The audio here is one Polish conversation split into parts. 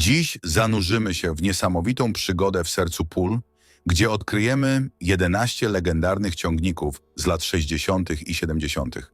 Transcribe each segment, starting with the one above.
Dziś zanurzymy się w niesamowitą przygodę w sercu pól, gdzie odkryjemy 11 legendarnych ciągników z lat 60. i 70.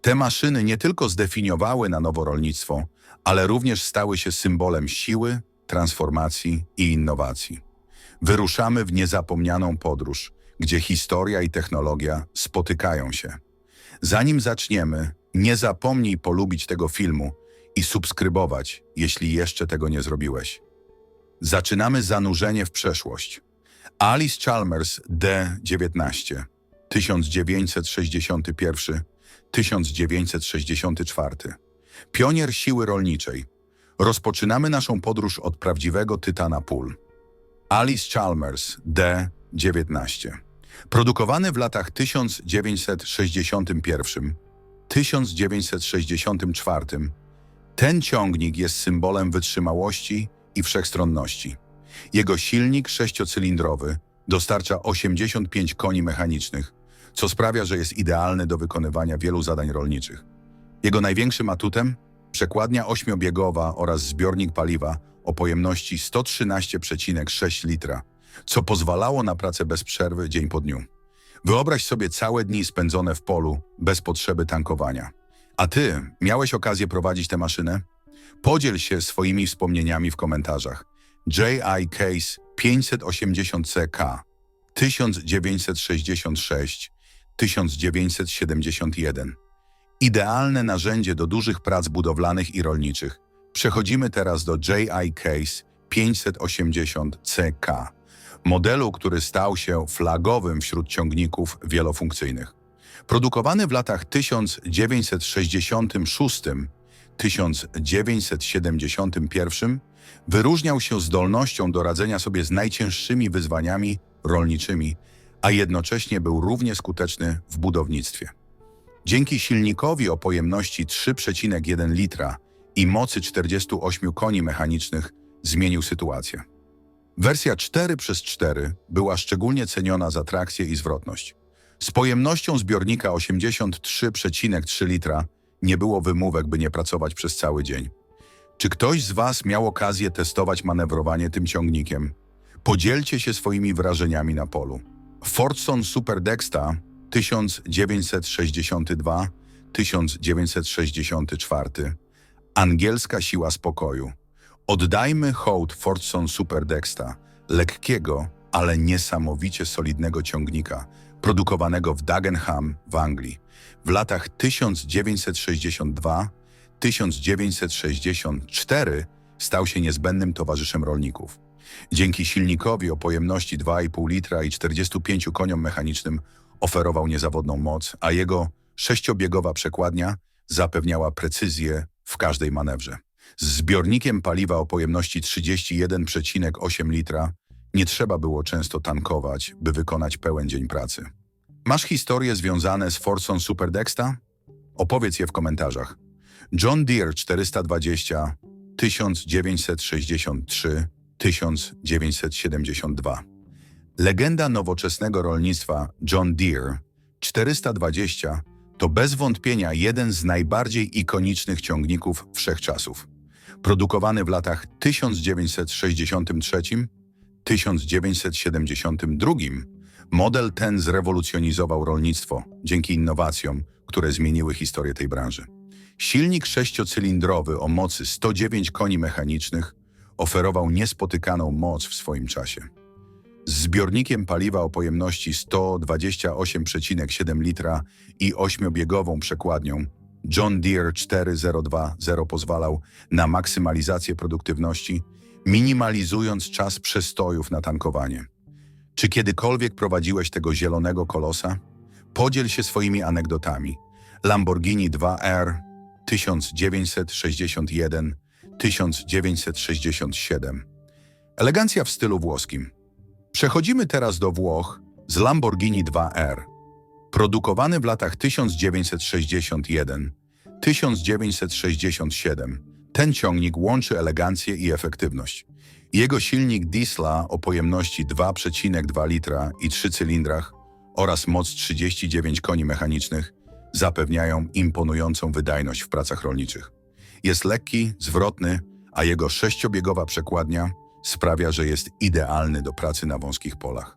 Te maszyny nie tylko zdefiniowały na nowo rolnictwo, ale również stały się symbolem siły, transformacji i innowacji. Wyruszamy w niezapomnianą podróż, gdzie historia i technologia spotykają się. Zanim zaczniemy, nie zapomnij polubić tego filmu i subskrybować, jeśli jeszcze tego nie zrobiłeś. Zaczynamy zanurzenie w przeszłość. Alice Chalmers D19 1961-1964 Pionier siły rolniczej. Rozpoczynamy naszą podróż od prawdziwego tytana pól. Alice Chalmers D19 Produkowany w latach 1961-1964 ten ciągnik jest symbolem wytrzymałości i wszechstronności. Jego silnik sześciocylindrowy dostarcza 85 koni mechanicznych, co sprawia, że jest idealny do wykonywania wielu zadań rolniczych. Jego największym atutem przekładnia ośmiobiegowa oraz zbiornik paliwa o pojemności 113,6 litra, co pozwalało na pracę bez przerwy dzień po dniu. Wyobraź sobie całe dni spędzone w polu bez potrzeby tankowania. A ty miałeś okazję prowadzić tę maszynę? Podziel się swoimi wspomnieniami w komentarzach. JI Case 580CK 1966-1971 Idealne narzędzie do dużych prac budowlanych i rolniczych. Przechodzimy teraz do JI Case 580CK, modelu, który stał się flagowym wśród ciągników wielofunkcyjnych. Produkowany w latach 1966-1971, wyróżniał się zdolnością do radzenia sobie z najcięższymi wyzwaniami rolniczymi, a jednocześnie był równie skuteczny w budownictwie. Dzięki silnikowi o pojemności 3,1 litra i mocy 48 koni mechanicznych zmienił sytuację. Wersja 4x4 była szczególnie ceniona za trakcję i zwrotność. Z pojemnością zbiornika 83,3 litra nie było wymówek, by nie pracować przez cały dzień. Czy ktoś z Was miał okazję testować manewrowanie tym ciągnikiem? Podzielcie się swoimi wrażeniami na polu. Fordson Super Dexta 1962-1964 Angielska siła spokoju. Oddajmy hołd Fordson Super Dexta, lekkiego, ale niesamowicie solidnego ciągnika, produkowanego w Dagenham w Anglii. W latach 1962-1964 stał się niezbędnym towarzyszem rolników. Dzięki silnikowi o pojemności 2,5 litra i 45 koniom mechanicznym oferował niezawodną moc, a jego sześciobiegowa przekładnia zapewniała precyzję w każdej manewrze. Z zbiornikiem paliwa o pojemności 31,8 litra nie trzeba było często tankować, by wykonać pełen dzień pracy. Masz historie związane z Fordson Super Dexta? Opowiedz je w komentarzach. John Deere 420 1963 1972 Legenda nowoczesnego rolnictwa John Deere 420 to bez wątpienia jeden z najbardziej ikonicznych ciągników wszechczasów. Produkowany w latach 1963-1972, model ten zrewolucjonizował rolnictwo dzięki innowacjom, które zmieniły historię tej branży. Silnik sześciocylindrowy o mocy 109 koni mechanicznych oferował niespotykaną moc w swoim czasie. Z zbiornikiem paliwa o pojemności 128,7 litra i ośmiobiegową przekładnią John Deere 4020 pozwalał na maksymalizację produktywności, minimalizując czas przestojów na tankowanie. Czy kiedykolwiek prowadziłeś tego zielonego kolosa? Podziel się swoimi anegdotami. Lamborghini 2R 1961 1967 Elegancja w stylu włoskim. Przechodzimy teraz do Włoch z Lamborghini 2R. Produkowany w latach 1961-1967, ten ciągnik łączy elegancję i efektywność. Jego silnik diesla o pojemności 2,2 litra i 3 cylindrach oraz moc 39 koni mechanicznych zapewniają imponującą wydajność w pracach rolniczych. Jest lekki, zwrotny, a jego sześciobiegowa przekładnia sprawia, że jest idealny do pracy na wąskich polach.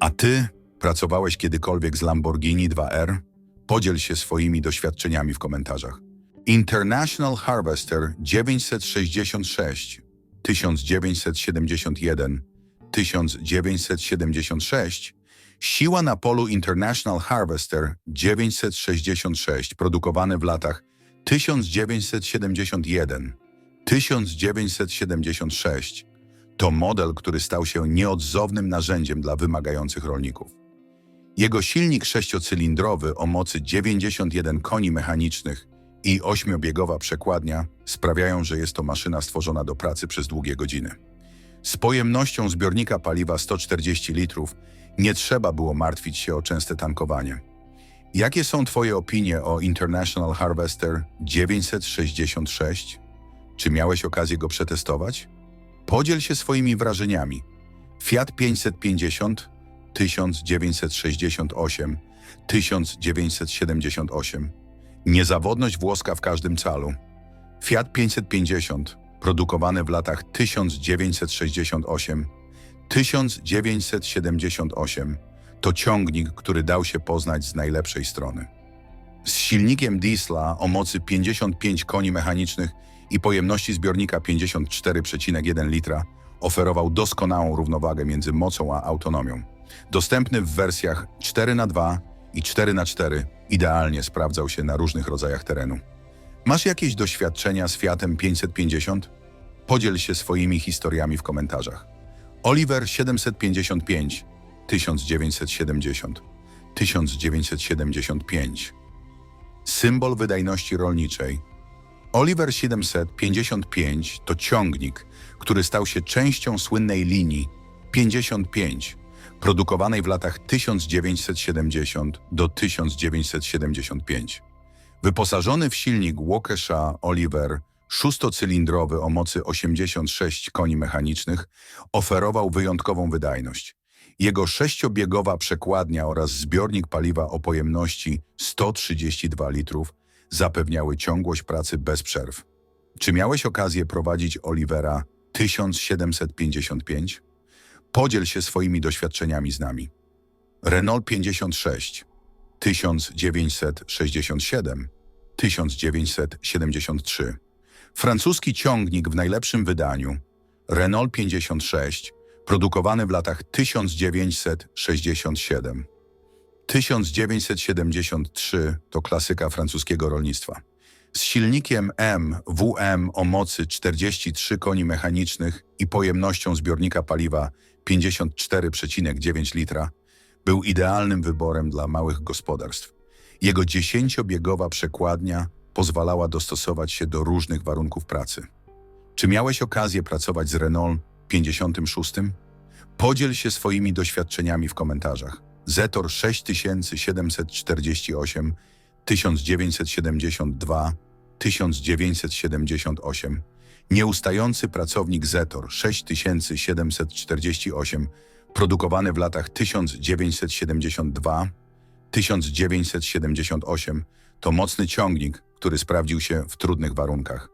A ty pracowałeś kiedykolwiek z Lamborghini 2R? Podziel się swoimi doświadczeniami w komentarzach. International Harvester 966, 1971, 1976, siła na polu International Harvester 966, produkowane w latach 1971, 1976, to model, który stał się nieodzownym narzędziem dla wymagających rolników. Jego silnik sześciocylindrowy o mocy 91 koni mechanicznych i ośmiobiegowa przekładnia sprawiają, że jest to maszyna stworzona do pracy przez długie godziny. Z pojemnością zbiornika paliwa 140 litrów nie trzeba było martwić się o częste tankowanie. Jakie są Twoje opinie o International Harvester 966? Czy miałeś okazję go przetestować? Podziel się swoimi wrażeniami. Fiat 550 1968 1978 Niezawodność włoska w każdym calu. Fiat 550 produkowane w latach 1968 1978 to ciągnik, który dał się poznać z najlepszej strony. Z silnikiem diesla o mocy 55 koni mechanicznych i pojemności zbiornika 54,1 litra oferował doskonałą równowagę między mocą a autonomią. Dostępny w wersjach 4x2 i 4x4 idealnie sprawdzał się na różnych rodzajach terenu. Masz jakieś doświadczenia z Fiatem 550? Podziel się swoimi historiami w komentarzach. Oliver 755 1970 1975 Symbol wydajności rolniczej Oliver 755 to ciągnik, który stał się częścią słynnej linii 55, produkowanej w latach 1970 do 1975. Wyposażony w silnik Waukesha Oliver szóstocylindrowy o mocy 86 koni mechanicznych oferował wyjątkową wydajność. Jego sześciobiegowa przekładnia oraz zbiornik paliwa o pojemności 132 litrów zapewniały ciągłość pracy bez przerw. Czy miałeś okazję prowadzić Olivera 1755? Podziel się swoimi doświadczeniami z nami. Renault 56 1967 1973 Francuski ciągnik w najlepszym wydaniu Renault 56 produkowany w latach 1967 1973 to klasyka francuskiego rolnictwa. Z silnikiem MWM o mocy 43 koni mechanicznych i pojemnością zbiornika paliwa 54,9 litra był idealnym wyborem dla małych gospodarstw. Jego dziesięciobiegowa przekładnia pozwalała dostosować się do różnych warunków pracy. Czy miałeś okazję pracować z Renault 56? Podziel się swoimi doświadczeniami w komentarzach. Zetor 6748, 1972, 1978, nieustający pracownik Zetor 6748, produkowany w latach 1972, 1978, to mocny ciągnik, który sprawdził się w trudnych warunkach.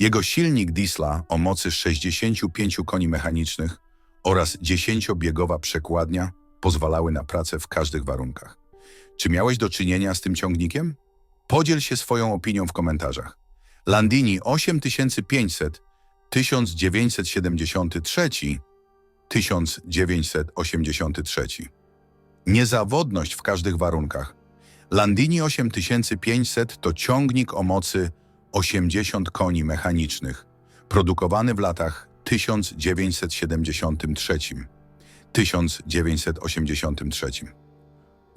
Jego silnik diesla o mocy 65 koni mechanicznych oraz 10-biegowa przekładnia pozwalały na pracę w każdych warunkach. Czy miałeś do czynienia z tym ciągnikiem? Podziel się swoją opinią w komentarzach. Landini 8500 1973 1983 Niezawodność w każdych warunkach. Landini 8500 to ciągnik o mocy 80 koni mechanicznych, produkowany w latach 1973 1983.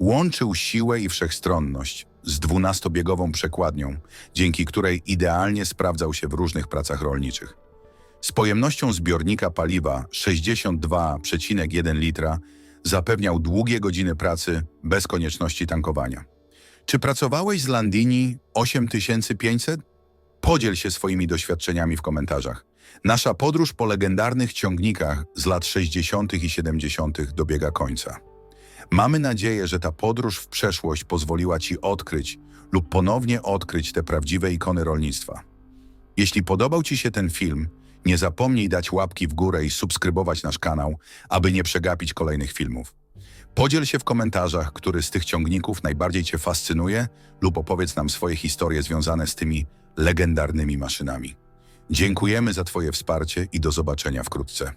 Łączył siłę i wszechstronność z dwunastobiegową przekładnią, dzięki której idealnie sprawdzał się w różnych pracach rolniczych. Z pojemnością zbiornika paliwa 62,1 litra zapewniał długie godziny pracy bez konieczności tankowania. Czy pracowałeś z Landini 8500? Podziel się swoimi doświadczeniami w komentarzach. Nasza podróż po legendarnych ciągnikach z lat 60. i 70. dobiega końca. Mamy nadzieję, że ta podróż w przeszłość pozwoliła Ci odkryć lub ponownie odkryć te prawdziwe ikony rolnictwa. Jeśli podobał Ci się ten film, nie zapomnij dać łapki w górę i subskrybować nasz kanał, aby nie przegapić kolejnych filmów. Podziel się w komentarzach, który z tych ciągników najbardziej Cię fascynuje lub opowiedz nam swoje historie związane z tymi legendarnymi maszynami. Dziękujemy za Twoje wsparcie i do zobaczenia wkrótce.